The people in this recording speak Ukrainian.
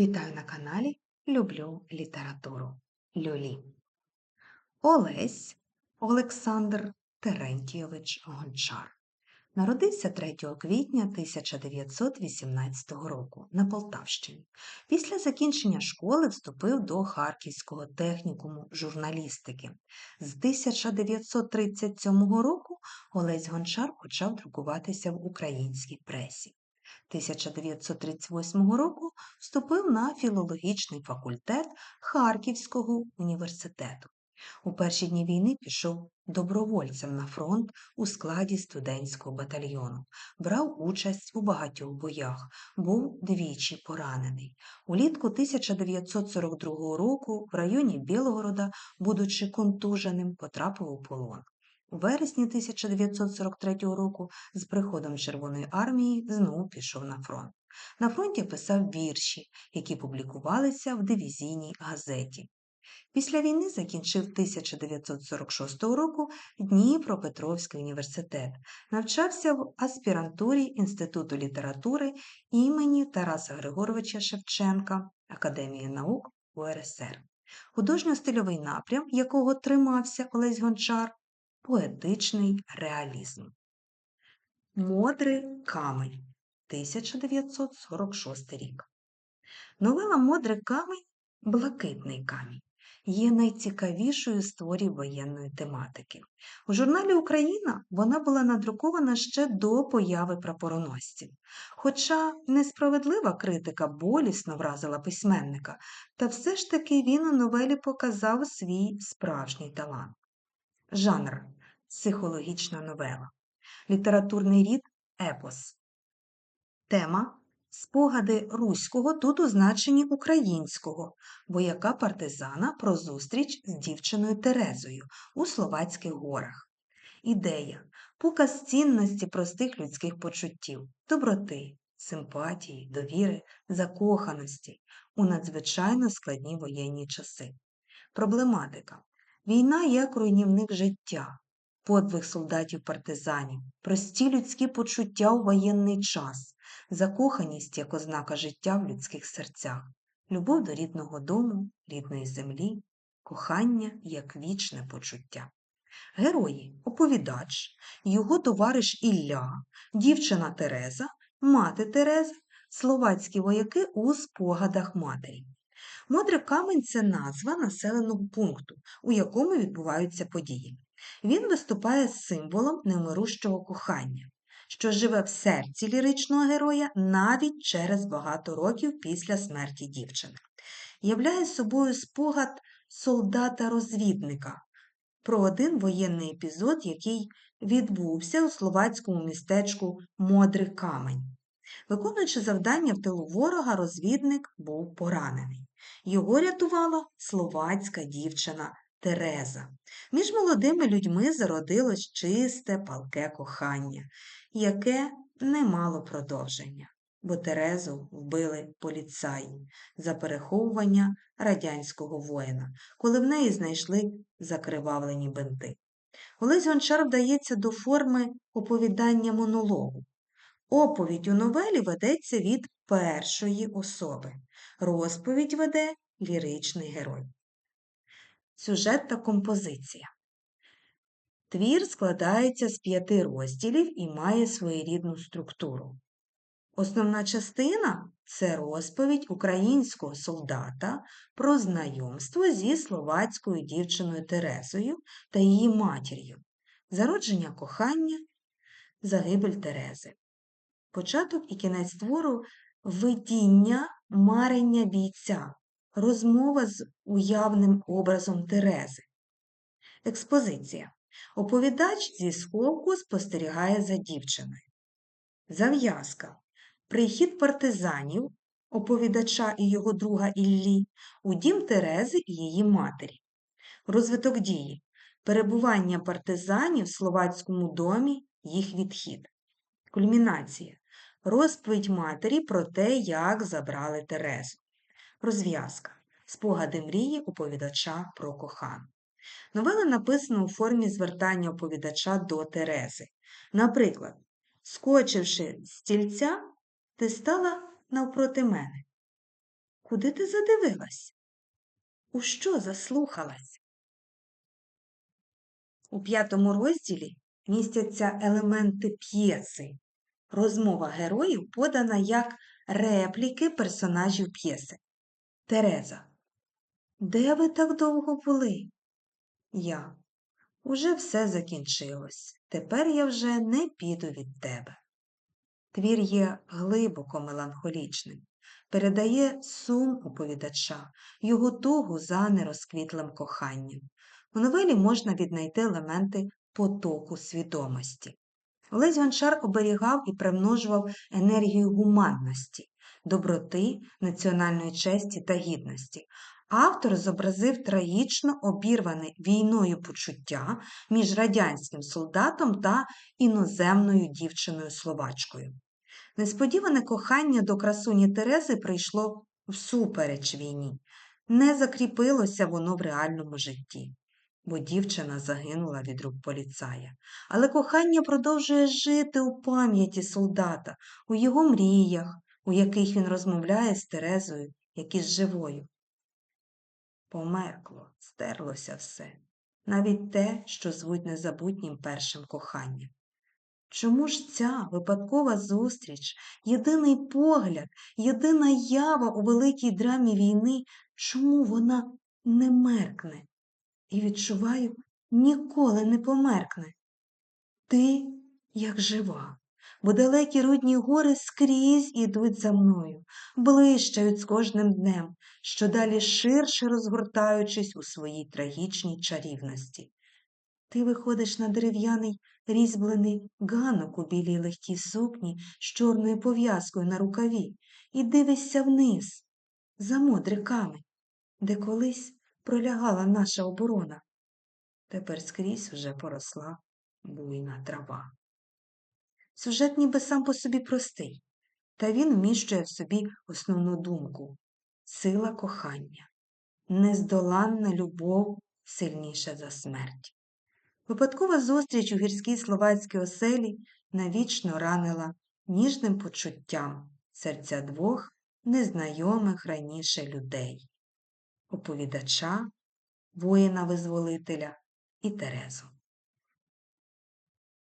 Вітаю на каналі Люблю літературу Люлі. Олесь Олександр Терентійович Гончар народився 3 квітня 1918 року на Полтавщині. Після закінчення школи вступив до Харківського технікуму журналістики. З 1937 року Олесь Гончар почав друкуватися в українській пресі. 1938 року вступив на філологічний факультет Харківського університету. У перші дні війни пішов добровольцем на фронт у складі студентського батальйону, брав участь у багатьох боях, був двічі поранений. Улітку 1942 року в районі Білогорода, будучи контуженим, потрапив у полон. У вересні 1943 року з приходом Червоної армії знову пішов на фронт. На фронті писав вірші, які публікувалися в дивізійній газеті. Після війни закінчив 1946 року Дніпропетровський університет, навчався в аспірантурі Інституту літератури імені Тараса Григоровича Шевченка Академії наук УРСР. Художньо-стильовий напрям, якого тримався Олесь Гончар, поетичний реалізм. Модрий камень 1946 рік. Новела Модрий камень Блакитний камінь є найцікавішою з творів воєнної тематики. У журналі Україна вона була надрукована ще до появи прапороносців. Хоча несправедлива критика болісно вразила письменника, та все ж таки він у новелі показав свій справжній талант. Жанр психологічна новела, літературний рід епос. Тема спогади руського тут у значенні українського, вояка партизана про зустріч з дівчиною Терезою у Словацьких горах. Ідея показ цінності простих людських почуттів, доброти, симпатії, довіри, закоханості у надзвичайно складні воєнні часи. Проблематика Війна як руйнівник життя, подвиг солдатів-партизанів, прості людські почуття у воєнний час, закоханість як ознака життя в людських серцях, любов до рідного дому, рідної землі, кохання як вічне почуття. Герої оповідач, його товариш Ілля, дівчина Тереза, мати Тереза, словацькі вояки у спогадах матері. Модрий камень це назва населеного пункту, у якому відбуваються події. Він виступає символом немирущого кохання, що живе в серці ліричного героя навіть через багато років після смерті дівчини. Являє собою спогад солдата-розвідника про один воєнний епізод, який відбувся у словацькому містечку Модрий Камень. Виконуючи завдання в тилу ворога, розвідник був поранений. Його рятувала словацька дівчина Тереза. Між молодими людьми зародилось чисте палке кохання, яке не мало продовження, бо Терезу вбили поліцаї за переховування радянського воїна, коли в неї знайшли закривавлені бинти. Олесь Гончар вдається до форми оповідання монологу. Оповідь у новелі ведеться від першої особи. Розповідь веде ліричний герой. Сюжет та композиція. Твір складається з п'яти розділів і має своєрідну структуру. Основна частина це розповідь українського солдата про знайомство зі словацькою дівчиною Терезою та її матір'ю, зародження кохання, загибель Терези. Початок і кінець твору видіння марення бійця, розмова з уявним образом Терези. Експозиція. Оповідач зі сховку спостерігає за дівчиною. Зав'язка. Прихід партизанів, оповідача і його друга Іллі, у дім Терези і її матері. Розвиток дії. Перебування партизанів в словацькому домі, їх відхід. Кульмінація. Розповідь матері про те, як забрали Терезу. Розв'язка. Спогади мрії оповідача про кохану. Новела написана у формі звертання оповідача до Терези. Наприклад, скочивши з стільця, ти стала навпроти мене. Куди ти задивилась? У що заслухалась? У п'ятому розділі містяться елементи п'єси. Розмова героїв подана як репліки персонажів п'єси. Тереза. Де ви так довго були? Я. Уже все закінчилось. Тепер я вже не піду від тебе. Твір є глибоко меланхолічним, передає сум оповідача, його тугу за нерозквітлим коханням. У новелі можна віднайти елементи потоку свідомості. Олесь Гончар оберігав і примножував енергію гуманності, доброти, національної честі та гідності. Автор зобразив трагічно обірване війною почуття між радянським солдатом та іноземною дівчиною словачкою. Несподіване кохання до красуні Терези прийшло всупереч війні, не закріпилося воно в реальному житті, бо дівчина загинула від рук поліцая. Але кохання продовжує жити у пам'яті солдата, у його мріях, у яких він розмовляє з Терезою, як із живою. Померкло, стерлося все, навіть те, що звуть незабутнім першим коханням. Чому ж ця випадкова зустріч, єдиний погляд, єдина ява у великій драмі війни, чому вона не меркне? І відчуваю, ніколи не померкне. Ти, як жива, бо далекі рудні гори скрізь ідуть за мною, блищають з кожним днем, що далі ширше розгортаючись у своїй трагічній чарівності. Ти виходиш на дерев'яний різьблений ганок у білій легкій сукні з чорною пов'язкою на рукаві і дивишся вниз, за модриками, де колись пролягала наша оборона. Тепер скрізь вже поросла буйна трава. Сюжет ніби сам по собі простий, та він вміщує в собі основну думку сила кохання, нездоланна любов сильніша за смерть. Випадкова зустріч у гірській словацькій оселі навічно ранила ніжним почуттям серця двох незнайомих раніше людей оповідача, воїна-визволителя і Терезу.